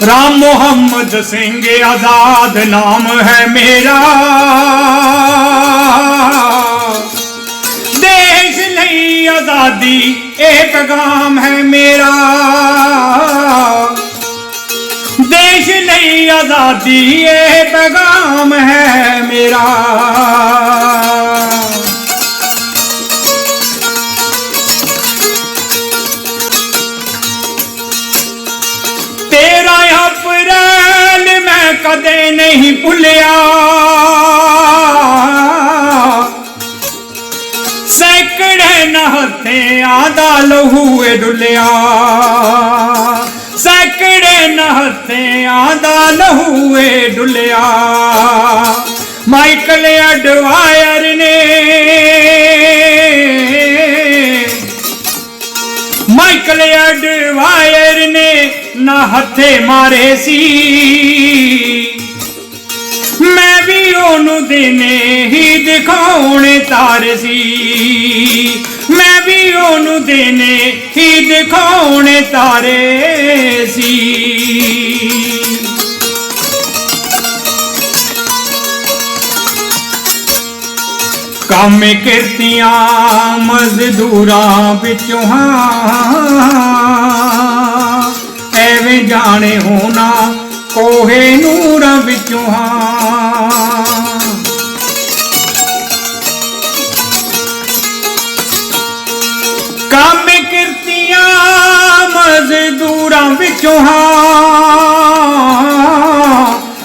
ਰਾਮ ਮੁਹੰਮਦ ਸਿੰਘ ਆਜ਼ਾਦ ਨਾਮ ਹੈ ਮੇਰਾ ਦੇਸ਼ ਲਈ ਆਜ਼ਾਦੀ ਇਹ ਪੈਗਾਮ ਹੈ ਮੇਰਾ ਦੇਸ਼ ਲਈ ਆਜ਼ਾਦੀ ਇਹ ਪੈਗਾਮ ਹੈ ਕਦੇ ਨਹੀਂ ਭੁੱਲਿਆ। ਸੈਕੜੇ ਨਹੱਥਿਆਂ ਦਾ ਲਹੂ ਏ ਡੁੱਲਿਆ। ਸੈਕੜੇ ਨਹੱਥਿਆਂ ਦਾ ਲਹੂ ਏ ਡੁੱਲਿਆ। ਮਾਈਕਲ ਅਡਵਾਇਰ ਨੇ ਨੇ ਹੱਥੇ ਮਾਰੇ ਸੀ। ਮੈਂ ਵੀ ਉਹਨੂੰ ਦਿਨੇ ਹੀ ਦਿਖਾਉਣੇ ਤਾਰੇ ਸੀ। ਮੈਂ ਵੀ ਉਹਨੂੰ ਦਿਨੇ ਹੀ ਦਿਖਾਉਣੇ ਤਾਰੇ ਸੀ। ਕੰਮ ਕਿਰਤੀਆਂ ਮਜ਼ਦੂਰਾਂ ਵਿੱਚੋਂ ਹਾਂ ਜਾਣੇ ਹੋਣਾ, ਕੋਹੇ ਨੂਰਾਂ ਵਿੱਚੋਂ ਹਾਂ। ਕੰਮ ਕਿਰਤੀਆਂ ਮਜ਼ਦੂਰਾਂ ਵਿੱਚੋਂ ਹਾਂ।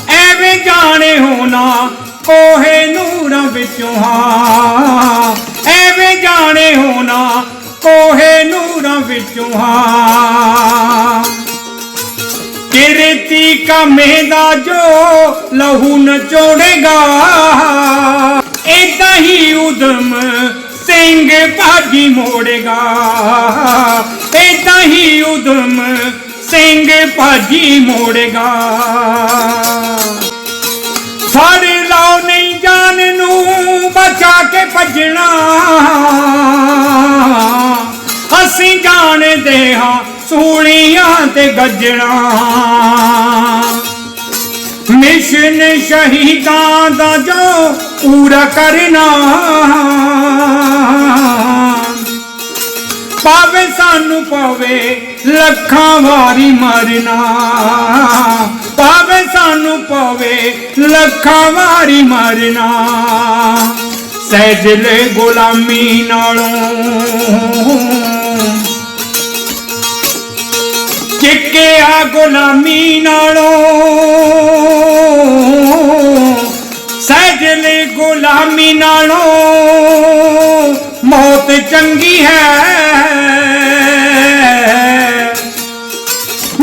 ਐਵੇਂ ਜਾਣੇ ਹੋਣਾ, ਕੋਹੇ ਨੂਰਾਂ ਵਿੱਚੋਂ ਹਾਂ। ਐਵੇਂ ਜਾਣੇ ਹੋਣਾ, ਕੋਹੇ ਨੂਰਾਂ ਵਿੱਚੋਂ ਹਾਂ। ਕਿਰਤੀ ਕਾਮੇ ਦਾ ਜੋ ਲਹੂ ਨਚੋੜੇਗਾ ਏਦਾਂ ਹੀ ਉਦਮ ਸਿੰਘ ਭਾਜੀ ਮੋੜੇਗਾ। ਏਦਾਂ ਹੀ ਉਦਮ ਸਿੰਘ ਭਾਜੀ ਮੋੜੇਗਾ। ਫੜ ਲਾਓ ਨਹੀਂ ਜਾਨ ਨੂੰ, ਬਚਾ ਕੇ ਭੱਜਣਾ। ਅਸੀਂ ਜਾਣਦੇ ਹਾਂ ਸੂਲੀਆਂ ਤੇ ਗੱਜਣਾ। ਮਿਸ਼ਨ ਸ਼ਹੀਦਾਂ ਦਾ ਜੋ ਪੂਰਾ ਕਰਨਾ। ਪਾਵੇ ਸਾਨੂੰ ਪਾਵੇ ਲੱਖਾਂ ਵਾਰੀ ਮਰਨਾ। ਪਾਵੇ ਸਾਨੂੰ ਪਾਵੇ ਲੱਖਾਂ ਵਾਰੀ ਮਰਨਾ। ਸਹਿਜਲੇ ਗੁਲਾਮੀ ਨਾਲੋਂ। ਚਿੱਕਿਆ ਗੁਲਾਮੀ ਨਾਲੋਂ। ਸਹਿਜਲੇ ਗੁਲਾਮੀ ਨਾਲੋਂ। ਮੌਤ ਚੰਗੀ ਹੈ।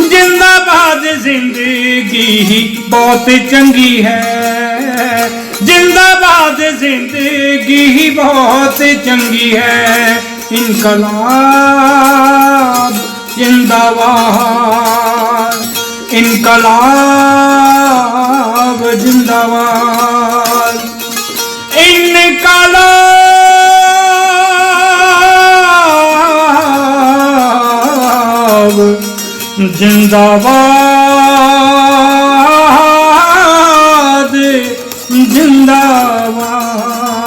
ਜਿੰਦਾਬਾਦ ਜ਼ਿੰਦਗੀ ਬਹੁਤ ਚੰਗੀ ਹੈ। ਜਿੰਦਾਬਾਦ ਜ਼ਿੰਦਗੀ ਬਹੁਤ ਚੰਗੀ ਹੈ। ਇਨਕਲਾਬ जिंदाबाद इनकलाब जिंदाबाद इनकलाब जिंदाबाद जिंदाबाद